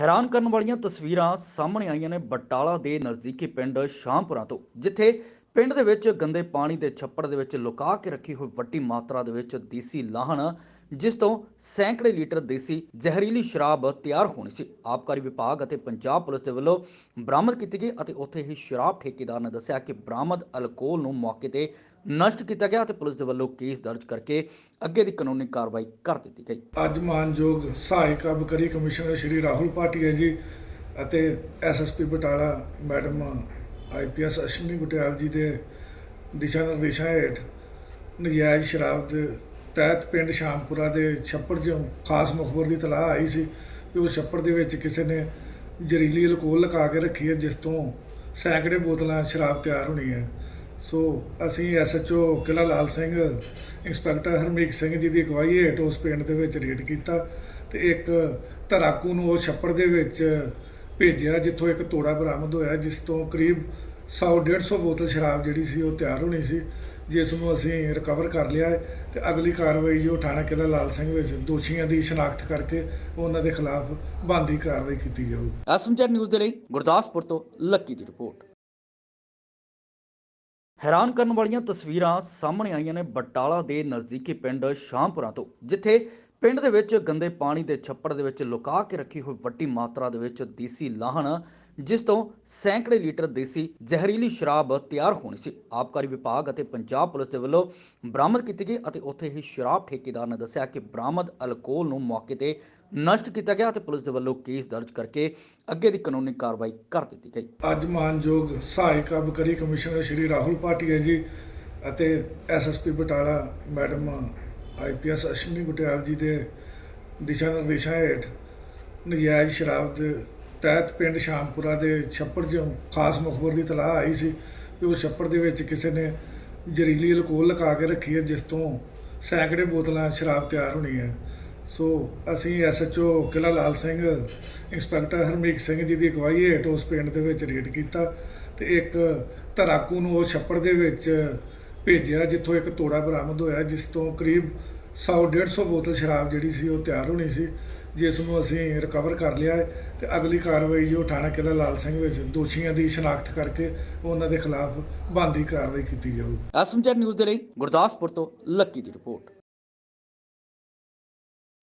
ਹੈਰਾਨ ਕਰਨ ਵਾਲੀਆਂ ਤਸਵੀਰਾਂ ਸਾਹਮਣੇ ਆਈਆਂ ਨੇ ਬਟਾਲਾ ਦੇ ਨਜ਼ਦੀਕੀ ਪਿੰਡ ਸ਼ਾਮਪੁਰਾ ਤੋਂ, ਜਿੱਥੇ ਪਿੰਡ ਦੇ ਵਿੱਚ ਗੰਦੇ ਪਾਣੀ ਦੇ ਛੱਪੜ ਦੇ ਵਿੱਚ ਲੁਕਾ ਕੇ ਰੱਖੀ ਹੋਈ ਵੱਡੀ ਮਾਤਰਾ ਦੇ ਵਿੱਚ ਦੇਸੀ ਲਾਹਣ ਜਿਸ ਤੋਂ ਸੈਂਕੜੇ ਲੀਟਰ ਦੇਸੀ ਜ਼ਹਿਰੀਲੀ ਸ਼ਰਾਬ ਤਿਆਰ ਹੋਣੀ ਸੀ। ਆਬਕਾਰੀ ਵਿਭਾਗ ਅਤੇ ਪੰਜਾਬ ਪੁਲਿਸ ਦੇ ਵੱਲੋਂ ਬਰਾਮਦ ਕੀਤੀ ਗਈ ਅਤੇ ਉੱਥੇ ਹੀ ਸ਼ਰਾਬ ਠੇਕੇਦਾਰ ਨੇ ਦੱਸਿਆ ਕਿ ਬਰਾਮਦ ਅਲਕੋਹਲ ਨੂੰ ਮੌਕੇ ਤੇ ਨਸ਼ਟ ਕੀਤਾ ਗਿਆ ਅਤੇ ਪੁਲਿਸ ਦੇ ਵੱਲੋਂ ਕੇਸ ਦਰਜ ਕਰਕੇ ਅੱਗੇ ਦੀ ਕਾਨੂੰਨੀ ਕਾਰਵਾਈ ਕਰ ਦਿੱਤੀ ਗਈ। ਅੱਜ ਮਾਨਯੋਗ ਸਹਾਇਕ ਅਬਕਰੀ ਕਮਿਸ਼ਨਰ ਸ਼੍ਰੀ ਰਾਹੁਲ ਭਾਟੀਆ ਜੀ ਅਤੇ SSP Batala madam IPS Ashwani Gotyal ji ਦੇ ਦਿਸ਼ਾ ਨਿਰਦੇਸ਼ਾਂ ਹੇਠ ਨਜਾਇਜ਼ ਸ਼ਰਾਬ ਦੇ ਤਹਿਤ ਪਿੰਡ ਸ਼ਾਮਪੁਰਾ ਦੇ ਛੱਪੜ 'ਚ ਖਾਸ ਮੁਖਬਰ ਦੀ ਤਲਾਹ ਆਈ ਸੀ ਕਿ ਉਸ ਛੱਪੜ ਦੇ ਵਿੱਚ ਕਿਸੇ ਨੇ ਜ਼ਹਿਰੀਲੀ ਅਲਕੋਹਲ ਲਗਾ ਕੇ ਰੱਖੀ ਹੈ, ਜਿਸ ਤੋਂ ਸੈਂਕੜੇ ਬੋਤਲਾਂ ਸ਼ਰਾਬ ਤਿਆਰ ਹੋਣੀ ਹੈ। ਸੋ ਅਸੀਂ ਐਸਐਚਓ ਕਿਲਾ ਲਾਲ ਸਿੰਘ, ਇੰਸਪੈਕਟਰ ਹਰਮੀਕ ਸਿੰਘ ਜੀ ਦੀ ਅਗਵਾਈ ਹੇਠ ਉਸ ਪਿੰਡ ਦੇ ਵਿੱਚ ਰੇਡ ਕੀਤਾ ਤੇ ਇੱਕ ਧਰਾਕੂ ਨੂੰ ਉਹ ਛੱਪੜ ਦੇ ਵਿੱਚ ਭੇਜਿਆ, ਜਿੱਥੋਂ ਇੱਕ ਤੋੜਾ ਬਰਾਮਦ ਹੋਇਆ, ਜਿਸ ਤੋਂ ਕਰੀਬ 100 150 ਬੋਤਲ ਸ਼ਰਾਬ ਜਿਹੜੀ ਸੀ ਉਹ ਤਿਆਰ ਹੋਣੀ ਸੀ। ਜਿਸ ਨੂੰ ਅਸੀਂ ਰਿਕਵਰ ਕਰ ਲਿਆ ਹੈ ਤੇ ਅਗਲੀ ਕਾਰਵਾਈ ਜੋ ਥਾਣਾ ਕਿਲਾ ਲਾਲ ਸਿੰਘ ਵਿੱਚ ਦੋਸ਼ੀਆਂ ਦੀ ਸ਼ਨਾਖਤ ਕਰਕੇ ਉਹਨਾਂ ਦੇ ਖਿਲਾਫ ਬਣਦੀ ਕਾਰਵਾਈ ਕੀਤੀ ਜਾਊਗੀ ਐਸਐਮਜੀ ਨਿਊਜ਼ ਦੇ ਲਈ ਗੁਰਦਾਸਪੁਰ ਤੋਂ ਲੱਕੀ ਦੀ ਰਿਪੋਰਟ। ਹੈਰਾਨ ਕਰਨ ਵਾਲੀਆਂ ਤਸਵੀਰਾਂ ਸਾਹਮਣੇ ਆਈਆਂ ਨੇ ਬਟਾਲਾ ਦੇ ਨਜ਼ਦੀਕੀ ਪਿੰਡ ਸ਼ਾਮਪੁਰਾ ਤੋਂ, ਜਿੱਥੇ ਪਿੰਡ ਦੇ ਵਿੱਚ ਗੰਦੇ ਪਾਣੀ ਦੇ ਛੱਪੜ ਦੇ ਵਿੱਚ ਲੁਕਾ ਕੇ ਰੱਖੀ ਹੋਈ ਵੱਡੀ ਮਾਤਰਾ ਦੇ ਵਿੱਚ ਦੇਸੀ ਲਾਹਣ ਜਿਸ ਤੋਂ ਸੈਂਕੜੇ ਲੀਟਰ ਦੇਸੀ ਜ਼ਹਿਰੀਲੀ ਸ਼ਰਾਬ ਤਿਆਰ ਹੋਣੀ ਸੀ। ਆਬਕਾਰੀ ਵਿਭਾਗ ਅਤੇ ਪੰਜਾਬ ਪੁਲਿਸ ਦੇ ਵੱਲੋਂ ਬਰਾਮਦ ਕੀਤੀ ਗਈ ਅਤੇ ਉੱਥੇ ਹੀ ਸ਼ਰਾਬ ਠੇਕੇਦਾਰ ਨੇ ਦੱਸਿਆ ਕਿ ਬਰਾਮਦ ਅਲਕੋਹਲ ਨੂੰ ਮੌਕੇ ਤੇ ਨਸ਼ਟ ਕੀਤਾ ਗਿਆ ਅਤੇ ਪੁਲਿਸ ਦੇ ਵੱਲੋਂ ਕੇਸ ਦਰਜ ਕਰਕੇ ਅੱਗੇ ਦੀ ਕਾਨੂੰਨੀ ਕਾਰਵਾਈ ਕਰ ਦਿੱਤੀ ਗਈ। ਅੱਜ ਮਾਨਯੋਗ ਸਹਾਇਕ ਅਬਕਰੀ ਕਮਿਸ਼ਨਰ ਸ਼੍ਰੀ ਰਾਹੁਲ ਭਾਟੀਆ ਜੀ ਅਤੇ SSP Batala madam IPS Ashwani Gotyal ji ਦੇ ਦਿਸ਼ਾ ਨਿਰਦੇਸ਼ਾਂ ਹੇਠ ਨਜਾਇਜ਼ ਸ਼ਰਾਬ ਦੇ ਤਹਿਤ ਪਿੰਡ ਸ਼ਾਮਪੁਰਾ ਦੇ ਛੱਪੜ 'ਚ ਖਾਸ ਮੁਖਬਰ ਦੀ ਤਲਾਹ ਆਈ ਸੀ ਕਿ ਉਸ ਛੱਪੜ ਦੇ ਵਿੱਚ ਕਿਸੇ ਨੇ ਜ਼ਹਿਰੀਲੀ ਅਲਕੋਹਲ ਲਗਾ ਕੇ ਰੱਖੀ ਹੈ, ਜਿਸ ਤੋਂ ਸੈਂਕੜੇ ਬੋਤਲਾਂ ਸ਼ਰਾਬ ਤਿਆਰ ਹੋਣੀ ਹੈ। ਸੋ ਅਸੀਂ ਐਸਐਚਓ ਕਿਲਾ ਲਾਲ ਸਿੰਘ, ਇੰਸਪੈਕਟਰ ਹਰਮੀਕ ਸਿੰਘ ਜੀ ਦੀ ਅਗਵਾਈ ਹੇਠ ਉਸ ਪਿੰਡ ਦੇ ਵਿੱਚ ਰੇਡ ਕੀਤਾ ਤੇ ਇੱਕ ਧਰਾਕੂ ਨੂੰ ਉਹ ਛੱਪੜ ਦੇ ਵਿੱਚ ਭੇਜਿਆ, ਜਿੱਥੋਂ ਇੱਕ ਤੋੜਾ ਬਰਾਮਦ ਹੋਇਆ, ਜਿਸ ਤੋਂ ਕਰੀਬ 100 150 ਬੋਤਲ ਸ਼ਰਾਬ ਜਿਹੜੀ ਸੀ ਉਹ ਤਿਆਰ ਹੋਣੀ ਸੀ। ਜਿਸ ਨੂੰ ਅਸੀਂ ਰਿਕਵਰ ਕਰ ਲਿਆ ਹੈ ਤੇ ਅਗਲੀ ਕਾਰਵਾਈ ਜੋ ਥਾਣਾ ਕਿਲਾ ਲਾਲ ਸਿੰਘ ਵਿੱਚ ਦੋਸ਼ੀਆਂ ਦੀ ਸ਼ਨਾਖਤ ਕਰਕੇ ਉਹਨਾਂ ਦੇ ਖਿਲਾਫ ਬਣਦੀ ਕਾਰਵਾਈ ਕੀਤੀ ਜਾਊਗੀ ਐਸਐਮਜੀ ਨਿਊਜ਼ ਦੇ ਲਈ ਗੁਰਦਾਸਪੁਰ ਤੋਂ ਲੱਕੀ ਦੀ ਰਿਪੋਰਟ।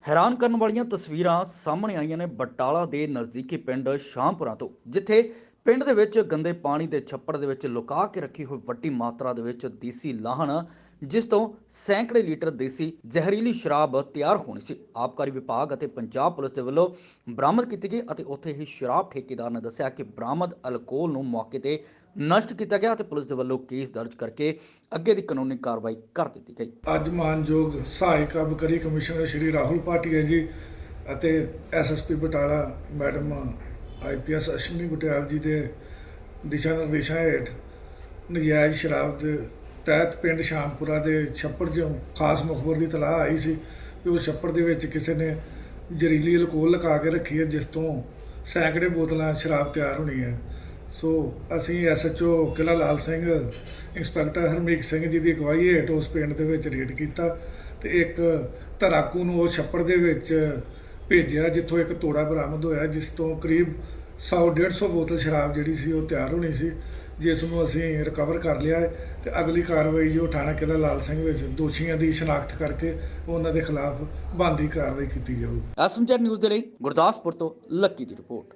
ਹੈਰਾਨ ਕਰਨ ਵਾਲੀਆਂ ਤਸਵੀਰਾਂ ਸਾਹਮਣੇ ਆਈਆਂ ਨੇ ਬਟਾਲਾ ਦੇ ਨਜ਼ਦੀਕੀ ਪਿੰਡ ਸ਼ਾਮਪੁਰਾ ਤੋਂ, ਜਿੱਥੇ ਪਿੰਡ ਦੇ ਵਿੱਚ ਗੰਦੇ ਪਾਣੀ ਦੇ ਛੱਪੜ ਦੇ ਵਿੱਚ ਲੁਕਾ ਕੇ ਰੱਖੀ ਹੋਈ ਵੱਡੀ ਮਾਤਰਾ ਦੇ ਵਿੱਚ ਦੇਸੀ ਲਾਹਣ ਜਿਸ ਤੋਂ ਸੈਂਕੜੇ ਲੀਟਰ ਦੇਸੀ ਜ਼ਹਿਰੀਲੀ ਸ਼ਰਾਬ ਤਿਆਰ ਹੋਣੀ ਸੀ। ਆਬਕਾਰੀ ਵਿਭਾਗ ਅਤੇ ਪੰਜਾਬ ਪੁਲਿਸ ਦੇ ਵੱਲੋਂ ਬਰਾਮਦ ਕੀਤੀ ਗਈ ਅਤੇ ਉੱਥੇ ਹੀ ਸ਼ਰਾਬ ਠੇਕੇਦਾਰ ਨੇ ਦੱਸਿਆ ਕਿ ਬਰਾਮਦ ਅਲਕੋਹਲ ਨੂੰ ਮੌਕੇ ਤੇ ਨਸ਼ਟ ਕੀਤਾ ਗਿਆ ਅਤੇ ਪੁਲਿਸ ਦੇ ਵੱਲੋਂ ਕੇਸ ਦਰਜ ਕਰਕੇ ਅੱਗੇ ਦੀ ਕਾਨੂੰਨੀ ਕਾਰਵਾਈ ਕਰ ਦਿੱਤੀ ਗਈ। ਅੱਜ ਮਾਨਯੋਗ ਸਹਾਇਕ ਅਬਕਰੀ ਕਮਿਸ਼ਨਰ ਸ਼੍ਰੀ ਰਾਹੁਲ ਭਾਟੀਆ ਜੀ ਅਤੇ SSP Batala madam IPS Ashwani Gotyal ji ਦੇ ਦਿਸ਼ਾ ਨਿਰਦੇਸ਼ਾਂ ਹੇਠ ਨਜਾਇਜ਼ ਸ਼ਰਾਬ ਦੇ ਤਹਿਤ ਪਿੰਡ ਸ਼ਾਮਪੁਰਾ ਦੇ ਛੱਪੜ 'ਚ ਖਾਸ ਮੁਖਬਰ ਦੀ ਤਲਾਹ ਆਈ ਸੀ ਕਿ ਉਸ ਛੱਪੜ ਦੇ ਵਿੱਚ ਕਿਸੇ ਨੇ ਜ਼ਹਿਰੀਲੀ ਅਲਕੋਹਲ ਲਗਾ ਕੇ ਰੱਖੀ ਹੈ, ਜਿਸ ਤੋਂ ਸੈਂਕੜੇ ਬੋਤਲਾਂ ਸ਼ਰਾਬ ਤਿਆਰ ਹੋਣੀ ਹੈ। ਸੋ ਅਸੀਂ ਐਸਐਚਓ ਕਿਲਾ ਲਾਲ ਸਿੰਘ, ਇੰਸਪੈਕਟਰ ਹਰਮੀਤ ਸਿੰਘ ਜੀ ਦੀ ਅਗਵਾਈ ਹੇਠ ਉਸ ਪਿੰਡ ਦੇ ਵਿੱਚ ਰੇਡ ਕੀਤਾ ਤੇ ਇੱਕ ਧਰਾਕੂ ਨੂੰ ਉਹ ਛੱਪੜ ਦੇ ਵਿੱਚ ਭੇਜਿਆ, ਜਿੱਥੋਂ ਇੱਕ ਤੋੜਾ ਬਰਾਮਦ ਹੋਇਆ, ਜਿਸ ਤੋਂ ਕਰੀਬ 100 150 ਬੋਤਲ ਸ਼ਰਾਬ ਜਿਹੜੀ ਸੀ ਉਹ ਤਿਆਰ ਹੋਣੀ ਸੀ। ਜਿਸ ਨੂੰ ਅਸੀਂ ਰਿਕਵਰ ਕਰ ਲਿਆ ਹੈ ਤੇ ਅਗਲੀ ਕਾਰਵਾਈ ਜੋ ਥਾਣਾ ਕਿਲਾ ਲਾਲ ਸਿੰਘ ਵਿੱਚ ਦੋਸ਼ੀਆਂ ਦੀ ਸ਼ਨਾਖਤ ਕਰਕੇ ਉਹਨਾਂ ਦੇ ਖਿਲਾਫ ਬਣਦੀ ਕਾਰਵਾਈ ਕੀਤੀ ਜਾਊਗੀ ਐਸਐਮਜੀ ਨਿਊਜ਼ ਦੇ ਲਈ ਗੁਰਦਾਸਪੁਰ ਤੋਂ ਲੱਕੀ ਦੀ ਰਿਪੋਰਟ।